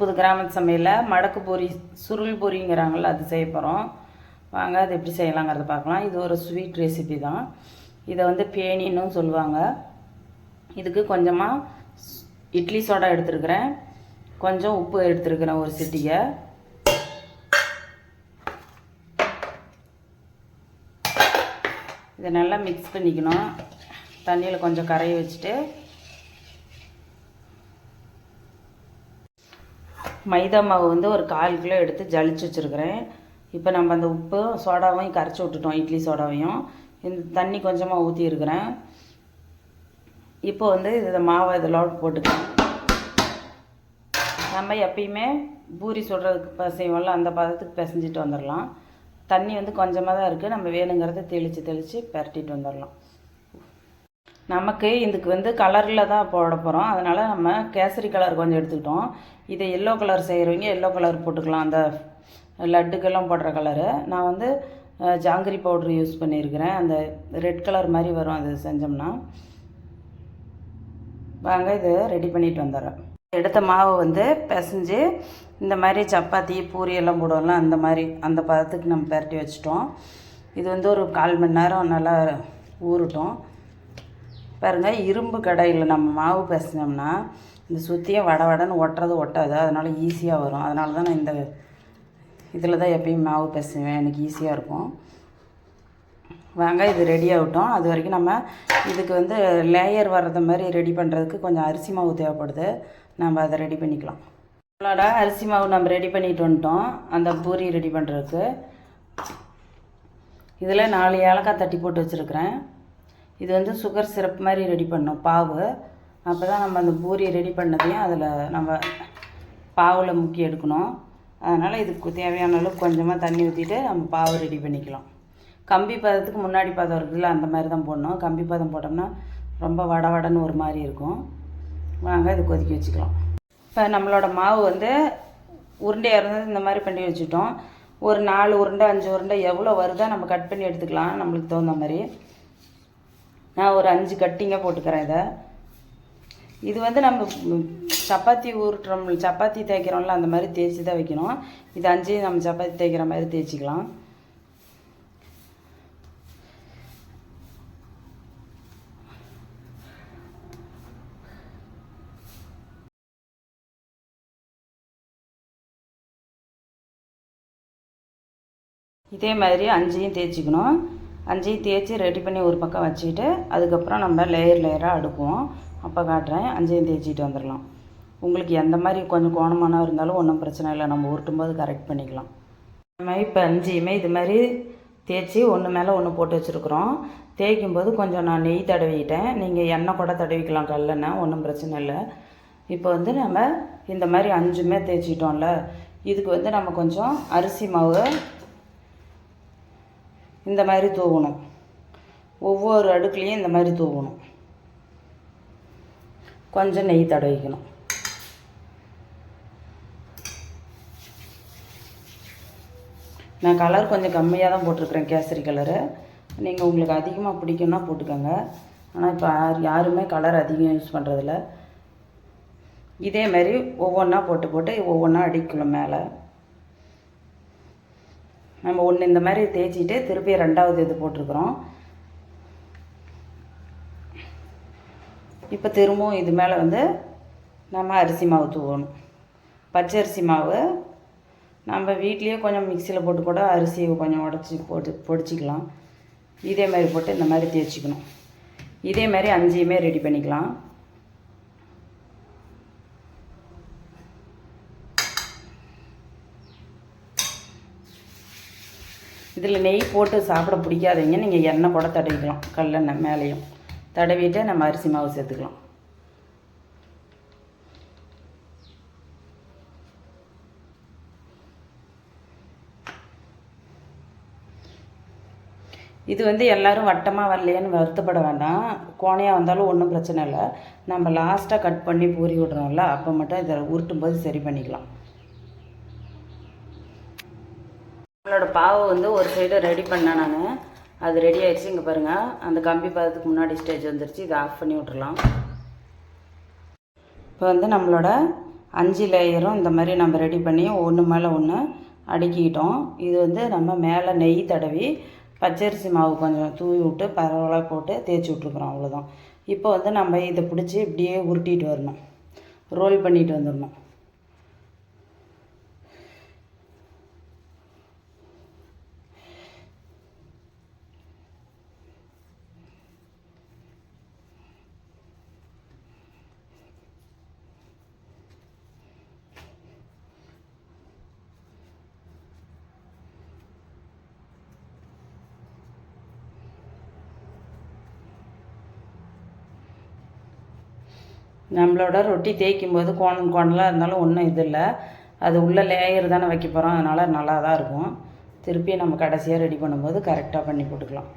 புது கிராம கிராமத்து சமையலில் மடக்கு பொரி சுருள் பொரிங்கிறாங்கள அது செய்ய போகிறோம் வாங்க அது எப்படி செய்யலாங்கிறத பார்க்கலாம். இது ஒரு ஸ்வீட் ரெசிபி தான். இதை வந்து பேணின்னும் சொல்லுவாங்க. இதுக்கு கொஞ்சமாக இட்லி சோடா எடுத்துருக்கிறேன். கொஞ்சம் உப்பு எடுத்துருக்கிறேன் ஒரு சிட்டியை. இதை நல்லா மிக்ஸ் பண்ணிக்கணும். தண்ணியில் கொஞ்சம் கரைய வச்சுட்டு மைதா மாவு வந்து ஒரு கால் கிலோ எடுத்து ஜலிச்சு வச்சுருக்கிறேன். இப்போ நம்ம அந்த உப்பு சோடாவையும் கரைச்சி விட்டுட்டோம் இட்லி சோடாவையும். இந்த தண்ணி கொஞ்சமாக ஊற்றியிருக்கிறேன் இப்போ வந்து இதை மாவை இதில் போட்டுக்கலாம் நம்ம எப்பயுமே பூரி சுடுறதுக்கு பிசைவோம்ல அந்த பதத்துக்கு பிசைஞ்சிட்டு வந்துடலாம் தண்ணி வந்து கொஞ்சமாக தான் இருக்குது நம்ம வேணுங்கிறத தெளித்து தெளித்து பரட்டிட்டு வந்துடலாம் நமக்கு இதுக்கு வந்து கலரில் தான் போட போகிறோம் அதனால் நம்ம கேசரி கலர் கொஞ்சம் எடுத்துக்கிட்டோம். இதை எல்லோ கலர் செய்கிறவங்க எல்லோ கலர் போட்டுக்கலாம். அந்த லட்டுக்கெல்லாம் போடுற கலரு நான் வந்து ஜாங்கிரி பவுட்ரு யூஸ் பண்ணியிருக்கிறேன். அந்த ரெட் கலர் மாதிரி வரும். அது செஞ்சோம்னா. வாங்க இது ரெடி பண்ணிட்டு வந்துடுறேன். எடுத்த மாவு வந்து பிசைஞ்சு இந்த மாதிரி சப்பாத்தி பூரி எல்லாம் போடுவோம்ல அந்த மாதிரி அந்த பதத்துக்கு நம்ம பரட்டி வச்சிட்டோம். இது வந்து ஒரு கால் மணி நேரம் நல்லா ஊறட்டும். பாருங்கள் இரும்பு கடையில் நம்ம மாவு பிசைஞ்சோம்னா இந்த சுற்றியும் வட வடன்னு ஒட்டுறது ஒட்டாது. அதனால் ஈஸியாக வரும். அதனால தான் நான் இந்த இதில் தான் எப்பயும் மாவு பிசைவேன். எனக்கு ஈஸியாக இருக்கும். வாங்க இது ரெடி ஆகட்டும். அது வரைக்கும் நம்ம இதுக்கு வந்து லேயர் வர்றது மாதிரி ரெடி பண்ணுறதுக்கு கொஞ்சம் அரிசி மாவு தேவைப்படுது. நம்ம அதை ரெடி பண்ணிக்கலாம். நம்மளோட அரிசி மாவு நம்ம ரெடி பண்ணிட்டு வந்துட்டோம். அந்த பூரி ரெடி பண்ணுறதுக்கு இதில் நாலு ஏலக்காய் தட்டி போட்டு வச்சுருக்கிறேன். இது வந்து சுகர் சிரப் மாதிரி ரெடி பண்ணோம் பாவு. அப்போ தான் நம்ம அந்த பூரி ரெடி பண்ணதையும் அதில் நம்ம பாவில் முக்கி எடுக்கணும். அதனால் இதுக்கு தேவையான அளவுக்கு கொஞ்சமாக தண்ணி ஊற்றிட்டு நம்ம பாவு ரெடி பண்ணிக்கலாம். கம்பி பதத்துக்கு முன்னாடி பதம் இருக்குதுல்ல அந்த மாதிரி தான் போடணும். கம்பி பதம் போட்டோம்னா ரொம்ப வட வடன்னு ஒரு மாதிரி இருக்கும். வாங்க இது கொதிக்க வச்சுக்கலாம். இப்போ நம்மளோட மாவு வந்து உருண்டையாக இருந்தது இந்த மாதிரி பண்ணி வச்சுட்டோம். ஒரு நாலு உருண்டை அஞ்சு உருண்டை எவ்வளோ வருதோ நம்ம கட் பண்ணி எடுத்துக்கலாம் நம்மளுக்கு தகுந்த மாதிரி. நான் ஒரு அஞ்சு கட்டிங்க போட்டுக்கிறேன் இதை. இது வந்து நம்ம சப்பாத்தி உருட்டுறோம் சப்பாத்தி தேய்க்கிறோம்ல அந்த மாதிரி தேய்ச்சி தான் வைக்கணும். இது அஞ்சையும் நம்ம சப்பாத்தி தேய்க்கிற மாதிரி தேய்ச்சிக்கலாம். இதே மாதிரி அஞ்சையும் தேய்ச்சிக்கணும். அஞ்சையும் தேய்ச்சி ரெடி பண்ணி ஒரு பக்கம் வச்சுக்கிட்டு அதுக்கப்புறம் நம்ம லேயர் லேயராக அடுக்குவோம். அப்போ காட்டுறேன். அஞ்சையும் தேய்ச்சிட்டு வந்துடலாம். உங்களுக்கு எந்த மாதிரி கொஞ்சம் கோணமான இருந்தாலும் ஒன்றும் பிரச்சனை இல்லை. நம்ம உருட்டும்போது கரெக்ட் பண்ணிக்கலாம். இந்த மாதிரி இப்போ அஞ்சையுமே இது மாதிரி தேய்ச்சி ஒன்று மேலே ஒன்று போட்டு வச்சுருக்குறோம். தேய்க்கும் போது கொஞ்சம் நான் நெய் தடவிக்கிட்டேன். நீங்கள் எண்ணெய் கூட தடவிக்கலாம். கல்லெண்ணெய் ஒன்றும் பிரச்சனை இல்லை. இப்போ வந்து நம்ம இந்த மாதிரி அஞ்சுமே தேய்ச்சிட்டோம்ல. இதுக்கு வந்து நம்ம கொஞ்சம் அரிசி மாவு இந்த மாதிரி தூவணும். ஒவ்வொரு அடுக்குலேயும் இந்த மாதிரி தூவணும். கொஞ்சம் நெய் தடவிக்கணும். நான் கலர் கொஞ்சம் கம்மியாக தான் போட்டிருக்கிறேன் கேசரி கலரு நீங்கள் உங்களுக்கு அதிகமாக பிடிக்கும்னா போட்டுக்கோங்க. ஆனால் இப்போ யார் யாருமே கலர் அதிகம் யூஸ் பண்ணுறதில்ல இதேமாரி ஒவ்வொன்றா போட்டு போட்டு ஒவ்வொன்றா அடிக்கணும் மேலே. நம்ம ஒன்று இந்த மாதிரி தேய்ச்சிட்டு திருப்பி ரெண்டாவது இது போட்டிருக்கிறோம். இப்போ திரும்பவும் இது மேலே வந்து நம்ம அரிசி மாவு தூவணும். பச்சரிசி மாவு நம்ம வீட்லேயே கொஞ்சம் மிக்சியில் போட்டு கூட அரிசியை கொஞ்சம் உடச்சி போட்டு பொடிச்சிக்கலாம். இதே மாதிரி போட்டு இந்த மாதிரி தேய்ச்சிக்கணும். இதே மாதிரி அஞ்சையுமே ரெடி பண்ணிக்கலாம். இதில் நெய் போட்டு சாப்பிட பிடிக்காதீங்க. நீங்கள் எண்ணெய் கூட தடவிக்கலாம். கல்லெண்ணெய் மேலேயும். தடவிட்டு நம்ம அரிசி மாவு சேர்த்துக்கலாம். இது வந்து எல்லோரும் வட்டமாக வரலையேன்னு வருத்தப்பட வேண்டாம். கோணையாக வந்தாலும் ஒன்றும் பிரச்சனை இல்லை. நம்ம லாஸ்ட்டாக கட் பண்ணி பூரி விடுறோம்ல அப்போ மட்டும் இதை உருட்டும் போது சரி பண்ணிக்கலாம். நம்மளோட பாவை வந்து ஒரு சைடு ரெடி பண்ணேன் நான். அது ரெடி ஆகிடுச்சு இங்கே பாருங்கள் அந்த கம்பி பதத்துக்கு முன்னாடி ஸ்டேஜ் வந்துருச்சு. இதை ஆஃப் பண்ணி விட்றலாம் இப்போ வந்து நம்மளோட அஞ்சு லேயரும் இந்த மாதிரி நம்ம ரெடி பண்ணி ஒன்று மேலே ஒன்று அடுக்கிக்கிட்டோம் இது வந்து நம்ம மேலே நெய் தடவி பச்சரிசி மாவு கொஞ்சம் தூவி விட்டு பரவலாக போட்டு தேய்ச்சி விட்ருக்குறோம் அவ்வளோதான் இப்போ வந்து நம்ம இதை பிடிச்சி இப்படியே உருட்டிட்டு வரணும். ரோல் பண்ணிட்டு வந்துடணும். நம்மளோட ரொட்டி தேய்க்கும் போது கோணம் கோணலாக இருந்தாலும் ஒன்றும் இது இல்லை. அது உள்ள லேயர் தானே வைக்க போகிறோம் அதனால் நல்லா தான் இருக்கும். திருப்பி நம்ம கடைசியாக ரெடி பண்ணும்போது கரெக்டாக பண்ணி போட்டுக்கலாம்.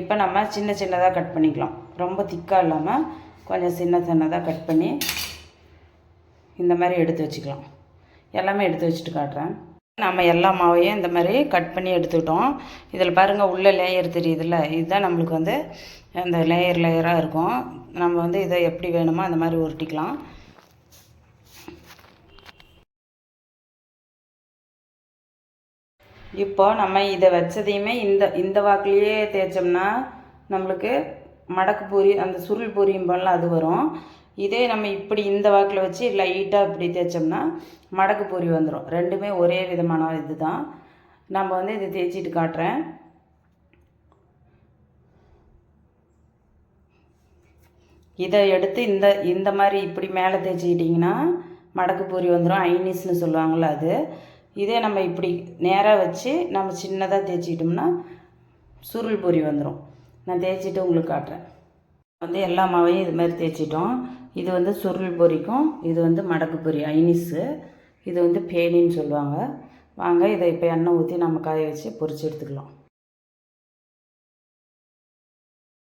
இப்போ நம்ம சின்ன சின்னதாக கட் பண்ணிக்கலாம். ரொம்ப திக்காக இல்லாமல் கொஞ்சம் சின்ன சின்னதாக கட் பண்ணி இந்த மாதிரி எடுத்து வச்சுக்கலாம். எல்லாமே எடுத்து வச்சுட்டு காட்டுறேன். நம்ம எல்லா மாவையும் இந்த மாதிரி கட் பண்ணி எடுத்துக்கிட்டோம். இதில் பாருங்கள் உள்ள லேயர் தெரியுதுல்ல? இதுதான் நம்மளுக்கு வந்து அந்த லேயர் லேயராக இருக்கும். நம்ம வந்து இதை எப்படி வேணுமோ அந்த மாதிரி உருட்டிக்கலாம். இப்போ நம்ம இதை வச்சதையுமே இந்த இந்த வாக்குலேயே தேய்ச்சோம்னா நம்மளுக்கு மடக்கு பூரி அந்த சுருள் பூரியும் போல அது வரும். இதே நம்ம இப்படி இந்த வாக்கில் வச்சு லைட்டாக இப்படி தேய்ச்சோம்னா மடக்கு பூரி வந்துடும் ரெண்டுமே ஒரே விதமான இது தான் நம்ம வந்து இதை தேய்ச்சிட்டு காட்டுறேன். இதை எடுத்து இந்த இந்த மாதிரி இப்படி மேலே தேய்ச்சிக்கிட்டிங்கன்னா மடக்கு பூரி வந்துடும் ஐனிஸ்னு சொல்லுவாங்கள்ல அது. இதே நம்ம இப்படி நேராக வச்சு நம்ம சின்னதாக தேய்ச்சிக்கிட்டோம்னா சுருள் பூரி வந்துடும் நான் தேய்ச்சிட்டு உங்களுக்கு காட்டுறேன். வந்து எல்லா மாவையும் இது மாதிரி தேய்ச்சிட்டோம். இது வந்து சுருள் பொரிக்கும் இது வந்து மடக்கு பொரி ஐனிஸு. இது வந்து பேனின்னு சொல்லுவாங்க. வாங்க இதை இப்போ எண்ணெய் ஊற்றி நம்ம காய வச்சு பொரிச்சு எடுத்துக்கலாம்.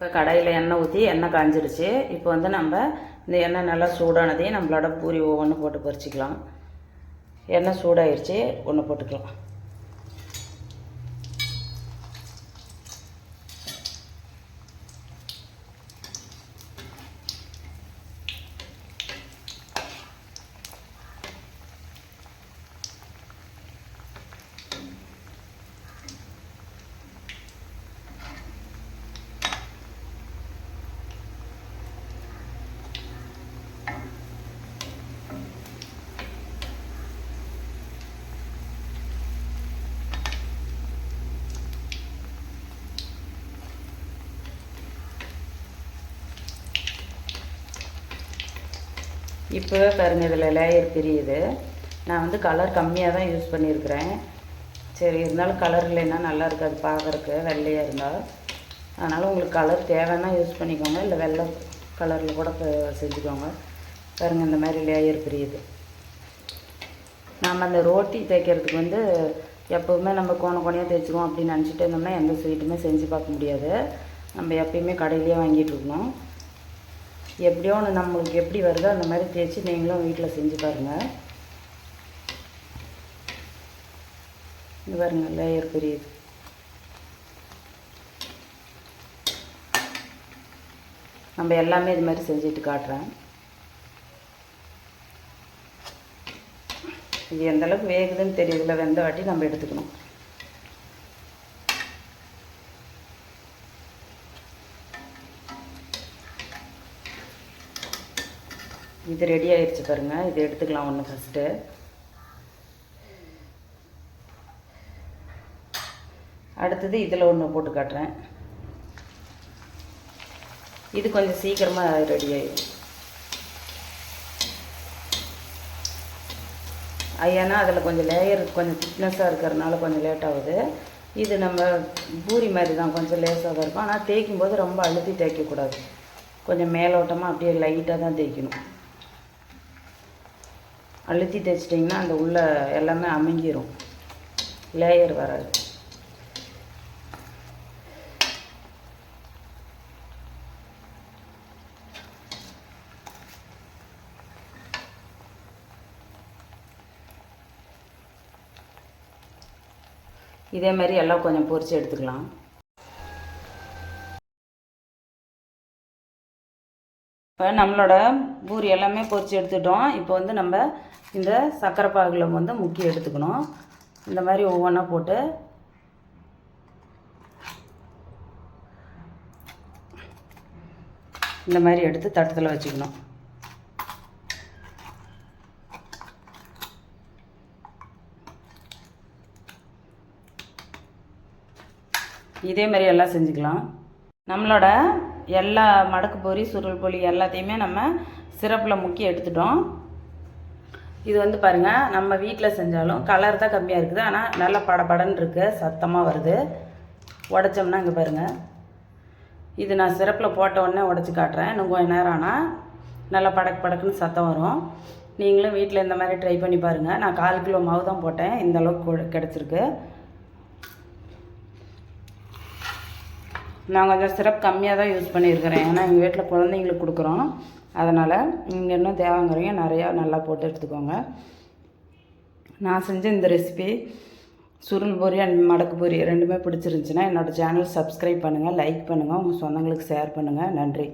இப்போ கடையில் எண்ணெய் ஊற்றி எண்ணெய் காஞ்சிடுச்சு. இப்போ வந்து நம்ம இந்த எண்ணெய் நல்லா சூடானதையும் நம்மளோட பூரி ஒவ்வொன்று போட்டு பறிச்சிக்கலாம் எண்ணெய் சூடாயிருச்சு ஒன்று போட்டுக்கலாம். இப்போவே பாருங்கள் இதில் லேயர் பிரியுது. நான் வந்து கலர் கம்மியாக தான் யூஸ் பண்ணியிருக்கிறேன் சரி இருந்தாலும் கலர் இல்லைன்னா நல்லா இருக்காது பார்க்குறக்கு வெள்ளையாக இருந்தால் அதனால் உங்களுக்கு கலர் தேவைன்னா யூஸ் பண்ணிக்கோங்க. இல்லை வெள்ளை கலரில் கூட செஞ்சுக்கோங்க. பாருங்கள் இந்த மாதிரி லேயர் பிரியுது. நாம் அந்த ரோட்டி தேய்க்கிறதுக்கு வந்து எப்போவுமே நம்ம கோண கோணையாக தேய்ச்சிக்குவோம் அப்படின்னு நினச்சிட்டு இருந்தோம்னா எந்த ஸ்வீட்டுமே செஞ்சு பார்க்க முடியாது. நம்ம எப்பயுமே கடையிலேயே வாங்கிட்டு இருக்கணும். எப்படியோ ஒன்று நம்மளுக்கு எப்படி வருதோ அந்த மாதிரி தேய்ச்சி நீங்களும் வீட்டில் செஞ்சு பாருங்கள் இது பாருங்கள் லேயர் புரியுது. நம்ம எல்லாமே இது மாதிரி செஞ்சுட்டு காட்டுறேன். இது எந்த அளவுக்கு வேகுதுன்னு தெரியுதுல வெந்த வாட்டி நம்ம எடுத்துக்கணும். இது ரெடி ஆயிடுச்சு பாருங்க. இது எடுத்துக்கலாம் ஒன்று ஃபஸ்ட்டு அடுத்தது இதில் ஒன்று போட்டு காட்டுறேன். இது கொஞ்சம் சீக்கிரமாக ரெடி ஆயிடும் ஏன்னா அதில் கொஞ்சம் லேயர் கொஞ்சம் திக்னஸாக இருக்கிறதுனால கொஞ்சம் லேட் ஆகுது. இது நம்ம பூரி மாதிரி தான் கொஞ்சம் லேசாக தான் இருக்கும். ஆனால் தேய்க்கும் போது ரொம்ப அழுத்தி தேய்க்கக்கூடாது. கொஞ்சம் மேலோட்டமாக அப்படியே லைட்டாக தான் தேய்க்கணும். அழுத்தி தைச்சிட்டிங்கன்னா அந்த உள்ள எல்லாமே அமுங்கிரும் லேயர் வராது. இதே மாதிரி எல்லாம் கொஞ்சம் பொறிச்சு எடுத்துக்கலாம். இப்போ நம்மளோட பூரி எல்லாமே பொறிச்சு எடுத்துட்டோம். இப்போ வந்து நம்ம இந்த சர்க்கரை பாகில் வந்து முக்கி எடுத்துக்கணும். இந்த மாதிரி ஒவ்வொன்றா போட்டு. இந்த மாதிரி எடுத்து தட்டத்தில் வச்சுக்கணும். இதே மாதிரி எல்லாம் செஞ்சுக்கலாம். நம்மளோட எல்லா மடக்கு பொறி சுருள் பொலி எல்லாத்தையுமே நம்ம சிறப்பில் முக்கி எடுத்துட்டோம். இது வந்து பாருங்கள் நம்ம வீட்டில் செஞ்சாலும் கலர் தான் கம்மியாக இருக்குது. ஆனால் நல்லா படபடன்னு இருக்குது சத்தமாக வருது. உடச்சோம்னா இங்கே பாருங்கள் இது நான் சிரப்பில் போட்ட உடனே உடச்சி காட்டுறேன். இன்னும் கொஞ்சம் நேரம் ஆனால் நல்லா படக்கு படக்குன்னு சத்தம் வரும். நீங்களும் வீட்டில் இந்த மாதிரி ட்ரை பண்ணி பாருங்கள் நான் கால் கிலோ மாவு தான் போட்டேன். இந்தளவுக்கு கிடச்சிருக்கு. நான் கொஞ்சம் சிரப் கம்மியாக தான் யூஸ் பண்ணியிருக்கிறேன். ஏன்னா எங்கள் வீட்டில் குழந்தைங்களுக்கு கொடுக்குறோம். அதனால் நீங்கள் இன்னும் தேவைங்கிறீங்க நிறையா நல்லா போட்டு எடுத்துக்கோங்க. நான் செஞ்ச இந்த ரெசிபி சுருள் பொரி அண்ட் மடக்கு பொரி ரெண்டுமே பிடிச்சிருந்துச்சின்னா என்னோடய சேனல் சப்ஸ்கிரைப் பண்ணுங்கள் லைக் பண்ணுங்கள் உங்கள் சொந்தங்களுக்கு ஷேர் பண்ணுங்கள் நன்றி.